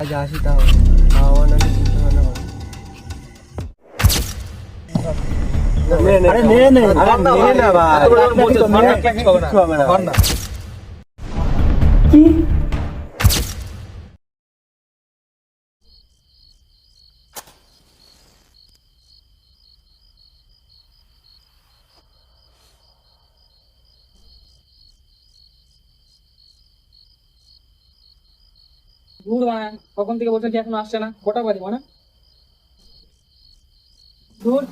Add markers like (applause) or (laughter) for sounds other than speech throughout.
আজ আসি তাহলে খাওয়া বানানো চিন্তা ভাবনা করো আরে নে নে আরে নে না ভাই কিচ্ছু হবে না দূর মানে কখন থেকে বলছেন যে এখনও আসছে না? কটা বাজে মানে? দূর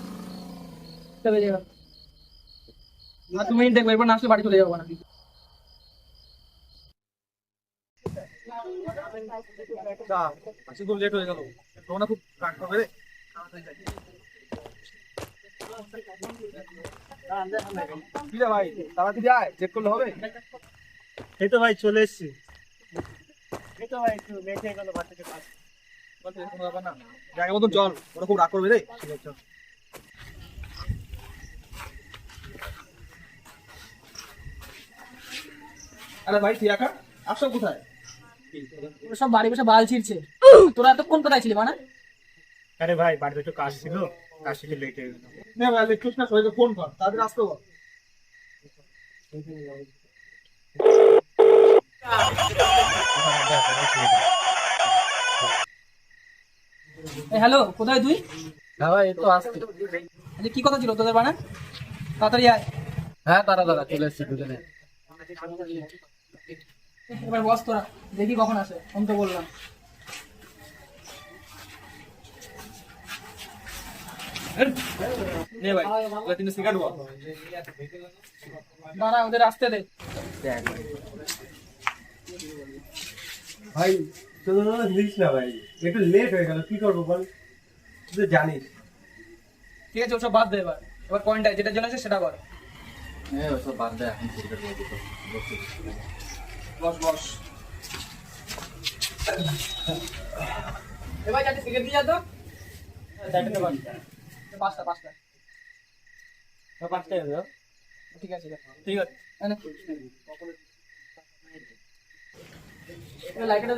তবে যাবে না তুমি দেখবে এরপর না আসলে বাড়ি চলে যাব না। খুব লেট হয়ে গেল। তোমরা খুব রাগ করবে কি রে ভাই তাড়াতাড়ি আয় চেক করলে হবে? এই তো ভাই চলে এসছি। বলতে কোনো ব্যাপার না। জায়গা মতন চল ওরা খুব রাগ করবে রে। আরে ভাই তুই একা আসো কোথায়? ওরা সব বাড়ি বসে বাল ছিড়ছে। তোরা এতক্ষণ কোথায় ছিলি মানে? আরে ভাই বাড়িতে একটু কাজ ছিল। কাজ থেকে লেট হয়ে গেল। নে ভাই লিখছিস না সবাইকে ফোন কর। তাড়াতাড়ি আসতে বল। হ্যালো কোথায় তুই? হ্যাঁ ভাই এই তো আসছি। আচ্ছা কি কথা ছিল তোদের বানা তাড়াতাড়ি আয়। হ্যাঁ তারা দাদা চলে এসছি দুজনে। এবার বস তোরা দেখি কখন আসে আমি তো বললাম। দাঁড়া ওদের আসতে দে। ভাই চলো না দিস না ভাই। একটু লেট হয়ে গেল কি করব বল? তুই তো জানিস। ঠিক আছে ওসব বাদ দে এবার। এবার পয়েন্ট যেটা জন্য সেটা কর। হ্যাঁ ওসব বাদ এখন বস বস। এবার যাতে সিগারেট দিয়ে যা তো পাঁচটা পাঁচটা। পাঁচটাই ঠিক আছে ঠিক আছে। লাইটটা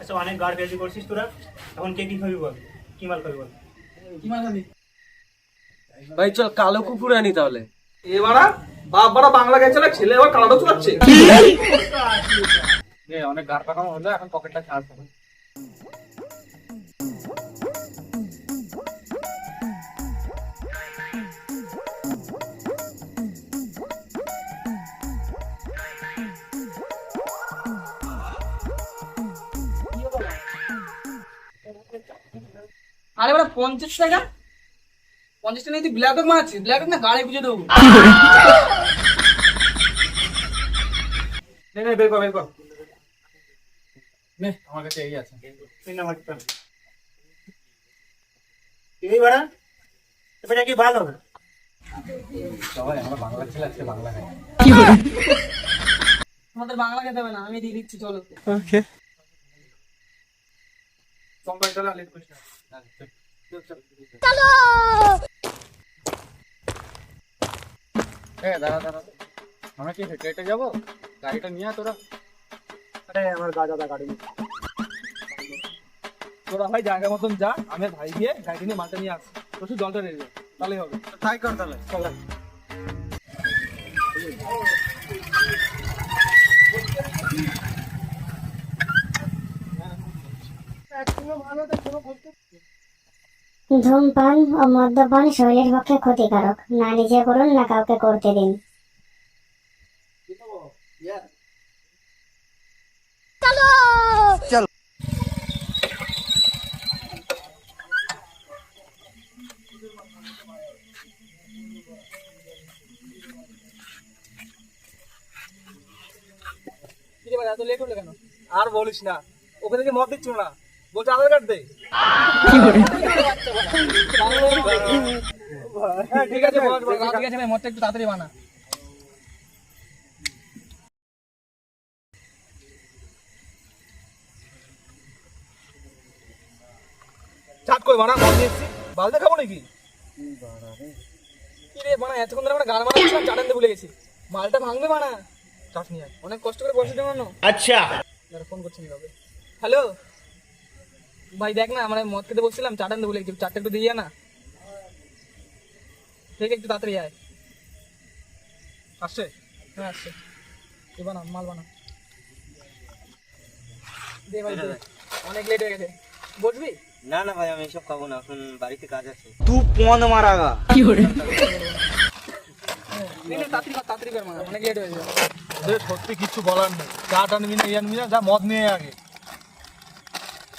আচ্ছা অনেক গাড় বেজি করছিস তোরা। এখন কে কি খাবি বল? কি মাল খাবি বল? কি মাল খাবি? ভাই চল কালো কুকুর আনি তাহলে। এবারা বাপ বাড়া বাংলা গেছে না ছেলে এবার কানাডা চলাচ্ছে অনেক গাড় পাকানো হলো এখন পকেটটা চার্জ আরে বড় পঞ্চাশ টাকা? পঞ্চাশ টাকা তুই ব্ল্যাক ব্যাগ মারাচ্ছিস? ব্ল্যাক না গাড়ি বুঝে দেবো। নে নে বের কর বের কর। নে আমার কাছে এই আছে। তিন নাম্বার এই বাড়া এটা কি ভালো? হবে সবাই আমরা বাংলা ছেলে আজকে বাংলা খাই তোমাদের বাংলা খেতে হবে না আমি দিয়ে দিচ্ছি চলো। করিস না হ্যাঁ দাঁড়া দাঁড়া। আমরা কি হেঁটে হেঁটে যাব? গাড়িটা নিয়ে তোরা। আরে আমার গাজা গাড়ি তোরা ভাই জায়গা মতন যা আমি ভাই গিয়ে গাড়ি নিয়ে মালটা নিয়ে আসছি তো শুধু জলটা দে, তাহলেই হবে। তাই কর তাহলে। চল। ভাই। ধূমপান ও মদ্যপান শরীরের পক্ষে ক্ষতিকারক। না নিজে করুন না কাউকে করতে দিন। কি রে ভাই, এত লেট হলো কেন? আর বলিস না। ওখানে মদ দিচ্ছিল না। বলছে আধার কার্ড দে। হ্যাঁ, ঠিক আছে বস, বস, ঠিক আছে ভাই মদটা একটু তাড়াতাড়ি বানা। চাট করে বানা মদ নিয়ে বালতে খাব নাকি? কি রে বানা এতক্ষণ ধরে আমরা গান বানাচ্ছিলাম চাটান দিয়ে ভুলে গেছি। মালটা ভাঙবে বানা। নিয়ে অনেক কষ্ট করে বসে দেবো আচ্ছা। ফোন করছেন হ্যালো ভাই দেখ না আমরা মদ খেতে বসছিলাম চাটান দিয়ে ভুলে গেছি চারটে একটু দিয়ে না। ঠিক একটু তাড়াতাড়ি আয়। আসছে? হ্যাঁ আসছে। এ বানা মাল বানা দে ভাই দে। অনেক লেট হয়ে গেছে। বসবি? না না ভাই আমি এসব খাব না এখন বাড়িতে কাজ আছে। নে, নে, তাড়াতাড়ি কর তাড়াতাড়ি কর মানা অনেক লেট হয়ে যাবে সত্যি কিচ্ছু বলার নেই। চা টানবি না ইয়ানবি না যা মদ নিয়ে আগে।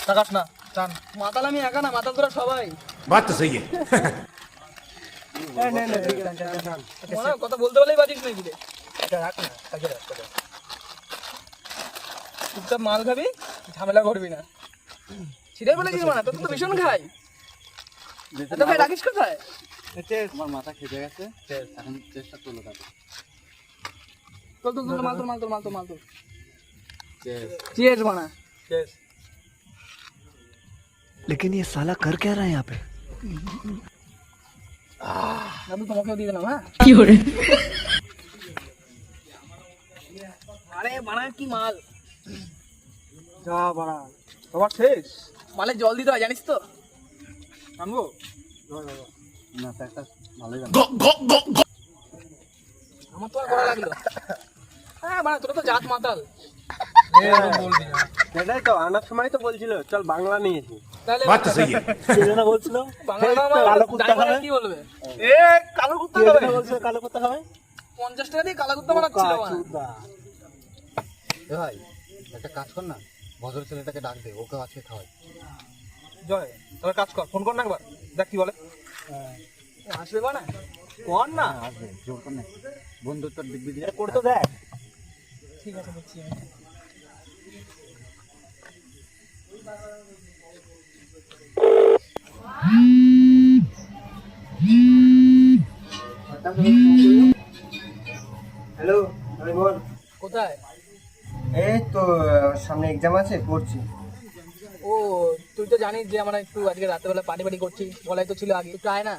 টাকাস না। টান। মাতাল আমি একা না মাতাল তোরা সবাই। বাত তো সহি কথা বলতে বলেই বাজিস নাকি এটা রাখ না কাজে রাখ। চুপচাপ মাল খাবি ঝামেলা করবি না। সেটাই বলেছিস মানে তোর তো ভীষণ খাই। এত খাই রাখিস কোথায়? আমার মাথা খেতে গেছে। এখন চেষ্টা করল তাকে তোর তোর মাল তোর মাল তোর মাল তোর মাল তোর। চিয়েস বানা Yes. लेकिन ये साला कर क्या रहा है यहाँ पे দাদু তোমাকেও দিয়ে দিলাম হ্যাঁ আরে বানা কি মাল যা বাড়া সবার শেষ মালে জল দিতে হয় জানিস তো আনবো না প্যাকটা ভালোই জানো আমার তো আর করা লাগলো হ্যাঁ মানে তোরা তো জাত মাতাল এরকম বলবি না সেটাই তো আনার সময় তো বলছিল চল বাংলা নিয়েছি তাহলে বাত সেজন্য বলছিল কালো কুত্তা খাবে? কি বলবে? এ কালো কুত্তা খাবে বলছিল কালো কোথা খাবে পঞ্চাশ টাকা দিয়ে কালা কুত্তা বানাচ্ছিল এ ভাই একটা কাজ কর না ভদ্র ছেলেটাকে ডাক দে ওকে আজকে খাওয়াই। জয় তবে কাজ কর ফোন কর না একবার দেখ কি বলে। ও আসবে বানা কর না। আসবে জোর কর না। বন্ধুত্বর দিয়ে করতে দেখ। ঠিক আছে দেখছি হ্যালো আমি বল। কোথায়? এই তো সামনে এক্সাম আছে পড়ছি। ও তুই তো জানিস যে আমরা একটু আজকে রাত্রেবেলা পার্টি পার্টি করছি বলাই তো ছিল আগে একটু আয় না।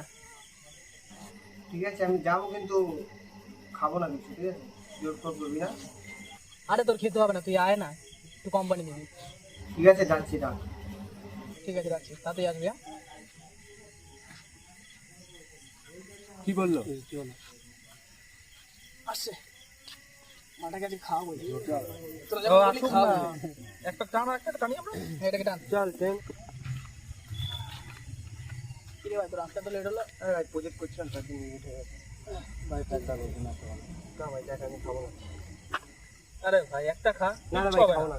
ঠিক আছে আমি যাব কিন্তু খাব না কিছু ঠিক আছে? জোর করবি না? আরে তোর খেতে হবে না তুই আয় না একটু কোম্পানি দিবি ঠিক আছে যাচ্ছি না ঠিক আছে রাখছি তাতেই আসবি হ্যাঁ? কি বলল? আসছে। খাওয়াবো। খাওয়াবো। না। একটা টান একটা টানি আমরা? (clears throat) এটাকে টান। চল ট্রেন কি ভাই তোর আজকে তো লেট হলো? প্রজেক্ট করছিলাম তার জন্য লেট হয়ে গেছে। ভাই প্যাকটা বলছি না না ভাই আমি খাব না। আরে ভাই একটা খা না না ভাই খাব। না খাব না।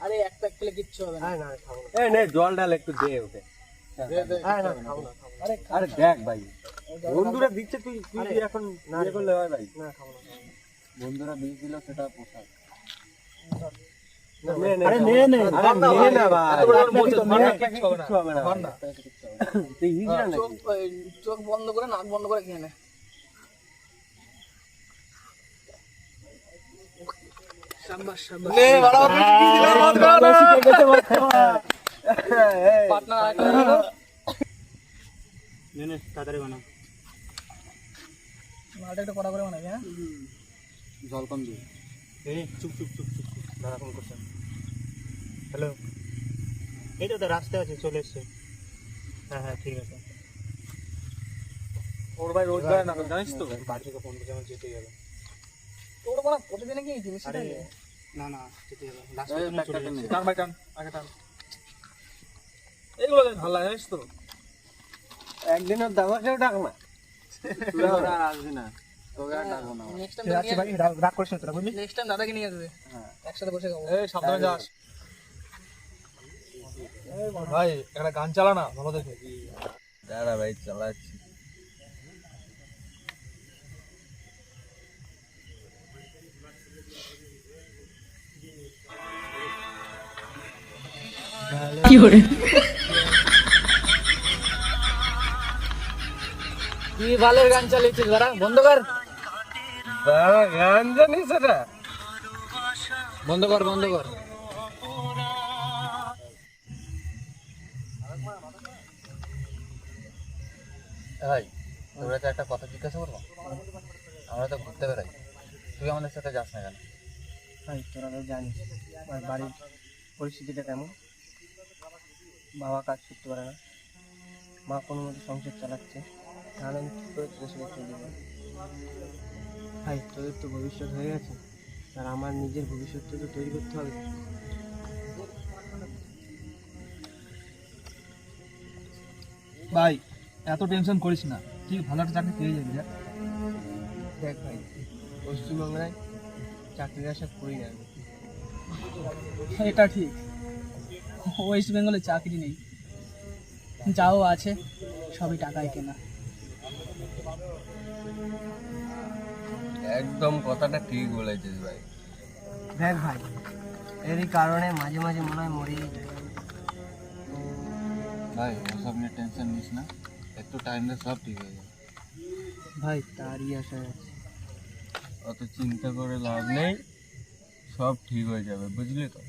আরে এক প্যাক খেলে কিচ্ছু হবে না। হ্যাঁ না খাব না। এই নে জল ডাল একটু দে ওকে। হ্যাঁ না খাব না আরে আরে দেখ ভাই বন্ধুরা দিচ্ছে তুই তুই এখন ইয়ে করলে হয় ভাই? না খাব না বন্ধুরা বিষ দিল সেটা নে নে নে নে নে না। নে, না, নে, না। না। না। না চোখ চোখ বন্ধ করে নাক বন্ধ করে খেয়ে নে। তাড়াতাড়ি মালটা একটু কড়া করে বানাবি হ্যাঁ? জল কম দিই এই চুপ চুপ চুপ চুপ। দাদা ফোন করছে। হ্যালো এই তো দাদা রাস্তায় আছে চলে এসছে। হ্যাঁ হ্যাঁ ঠিক আছে। ওর ভাই রোজ দেয় না জানিস তো? বাড়ি থেকে ফোন করছে আমার যেতে হবে। তোর প্রতিদিনে কি না না যেতে হবে। লাস্ট টান ভাই টান আগে টান। এইগুলো ভালো লাগে তো? একদিনের দাদাকেও ডাক না। তুই আর আসবি না। তোকে আর ডাকবো না। নেক্সট ঠিক আছে ভাই রাগ রাগ করিস না তোরা বুঝলি? নেক্সট টাইম দাদাকে নিয়ে আসবে। হ্যাঁ। একসাথে বসে খাব। এই সাবধানে যাস। ভাই একটা গান চালা না ভালো দেখে। দাঁড়া ভাই চালাচ্ছি। কি ভালোর গান চালিয়েছিস দাঁড়া বন্ধ কর। গান জানিস সেটা বন্ধ কর বন্ধ কর। ভাই তোরা তো একটা কথা জিজ্ঞাসা করব? আমরা তো ঘুরতে বেড়াই। তুই আমাদের সাথে যাস না কেন? ভাই তোরা তো জানিস আমার বাড়ির পরিস্থিতিটা কেমন? বাবা কাজ করতে পারে না। মা কোনো মতো সংসার চালাচ্ছে। তাহলে আমি কী করে তোদের সাথে বল? ভাই তোদের তো ভবিষ্যৎ হয়ে গেছে। আর আমার নিজের ভবিষ্যৎটা তো তৈরি করতে হবে। ভাই এত টেনশন করিস না। তুই ভালো একটা চাকরি পেয়ে যাবি দেখ। দেখ ভাই পশ্চিমবাংলায় চাকরির আশা করি না এটা ঠিক। ওয়েস্ট বেঙ্গলে চাকরি নেই। যাও আছে সবই টাকায় কেনা। একদম কথাটা ঠিক বলেছিস ভাই। দেখ ভাই এরই কারণে মাঝে মাঝে মনে হয় যায়। ভাই ওসব নিয়ে টেনশন নিস না। একটু টাইম দে সব ঠিক হয়ে যাবে। ভাই তারই আশা আছে। অত চিন্তা করে লাভ নেই সব ঠিক হয়ে যাবে বুঝলি তো?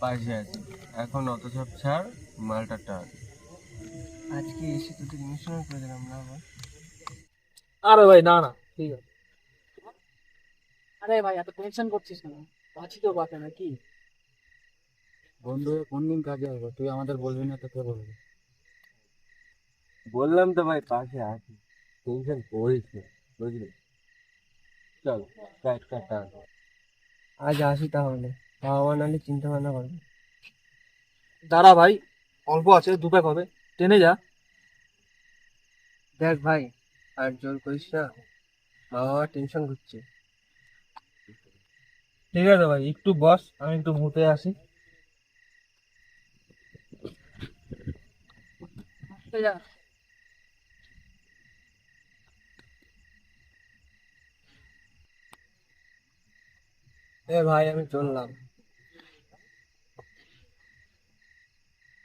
পাশে আছি। এখন অত সব ছাড় মালটা টান। আজকে এসে তোদের ইমোশনাল করে দিলাম না আমার আরে ভাই না না ঠিক আছে। আরে ভাই এত টেনশন করছিস না আছি তো বাপে না কি বন্ধু হয়ে কোন দিন কাজে আসব? তুই আমাদের বলবি না তো কে বলবি? বললাম তো ভাই পাশে আছি। টেনশন করিস না বুঝলি? চল একটা টান। আজ আসি তাহলে। বাবা মা নাহলে চিন্তা ভাবনা করবে। দাঁড়া ভাই অল্প আছে দু প্যাক হবে। টেনে যা। দেখ ভাই আর জোর করিস না। মা বাবা টেনশন করছে। ঠিক আছে ভাই একটু বস আমি একটু মুতে আসি। যা। এ ভাই আমি চললাম।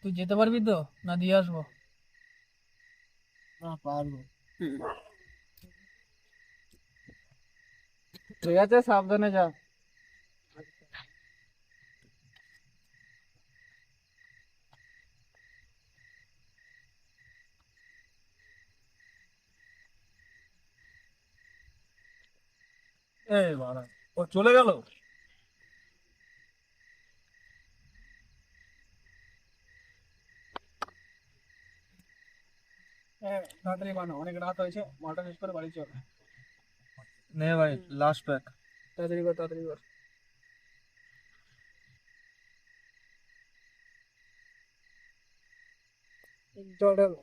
তুই যেতে পারবি তো? না দিয়ে আসব? না পারব। ঠিক আছে সাবধানে যা। এই বাড়া ও চলে গেল হ্যাঁ তাড়াতাড়ি বানো অনেক রাত হয়েছে মালটা শেষ করে বাড়ি চল নে ভাই লাস্ট প্যাক তাড়াতাড়ি কর তাড়াতাড়ি কর জল ঢাল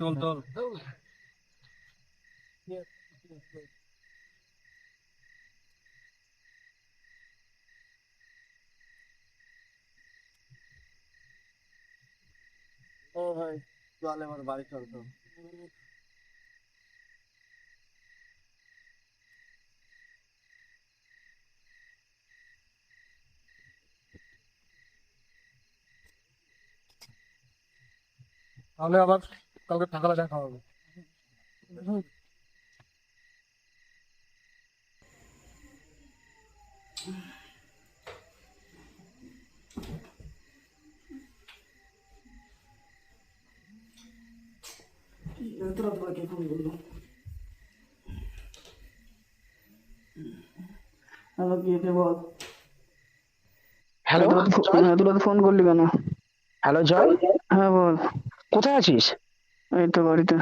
চল চল ও ভাই চল এবার বাড়ি চল তো। তাহলে আবার কালকে সকালে দেখা হবে। হ্যালো হ্যাঁ তোরা তো ফোন করলি কেন হ্যালো জয় হ্যাঁ বল। কোথায় আছিস? এই তো বাড়িতে।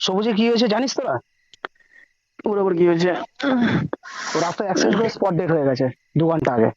সবুজে কি হয়েছে জানিস তোরা ওর আবার কি হয়েছে? ও রাস্তায় অ্যাক্সিডেন্ট করে স্পট ডেট হয়ে গেছে দু ঘণ্টা আগে।